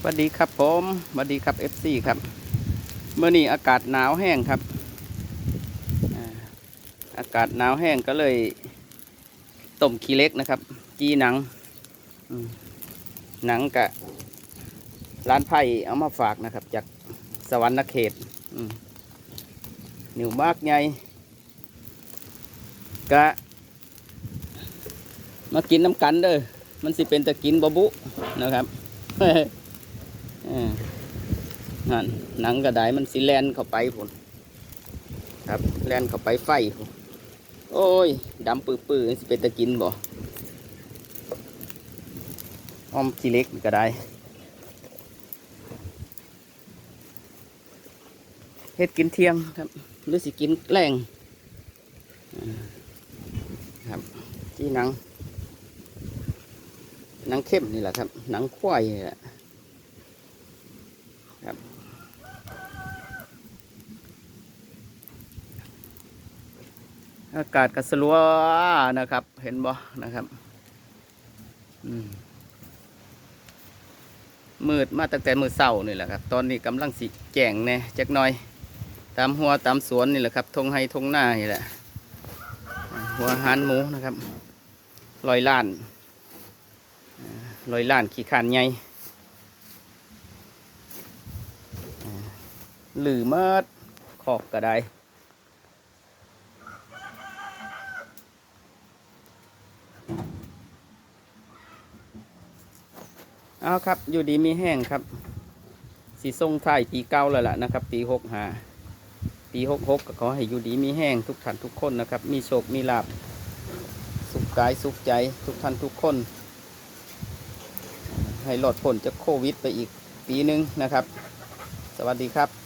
สวัสดีครับผมสวัสดีครับ FC ครับเมื่อนี้อากาศหนาวแห้งครับ อากาศหนาวแห้งก็เลยต้มขี้เล็กนะครับ จีหนังหนังกะร้านไผ่เอามาฝากนะครับ จากสวรรค์เขตอืมนิวมากไงกะ มากินน้ำกันเด้อมันสิเป็นตะกินบะบุนะครับ นั่นหนังกระไดมันสิแลนเข้าไปพุ่นครับแลนเข้าไปไฟพุ่นโอ้ยดำปื้อปื้อๆสิเป็นตะกินบ่อ้อมขี้เล็กก็ได้เฮ็ดกินเที่ยงครับหรือสิกินแรงครับที่หนังหนังเข้มนี่แหละครับหนังควายนี่แหละ ครับ อากาศกระสลัวนะครับ เห็นบ่นะครับอมืดมาตั้งแต่มือเศร้านี่แหละครับ ตอนนี้กำลังสิแจ้งแน่จักหน่อย ตามหัวตามสวนนี่แหละครับทงไฮทงหน้านี่แหละ หัวหานหมูนะครับลอยล้านลอยล้านขี้ขานใหญ่อ่า หรือเมิดขอกก็ไดเอาครับ อยู่ดีมีแห้งครับ สีทรงไทยปีเก้าแล้วล่ะนะครับ ปีหกหาปีหกหกขอให้อยู่ดีมีแห้งทุกท่านทุกคนนะครับ มีโชค มีลาบสุขกายสุขใจทุกท่านทุกคน ให้หลอดพ้นจากโควิดไปอีกปีหนึ่งนะครับ สวัสดีครับ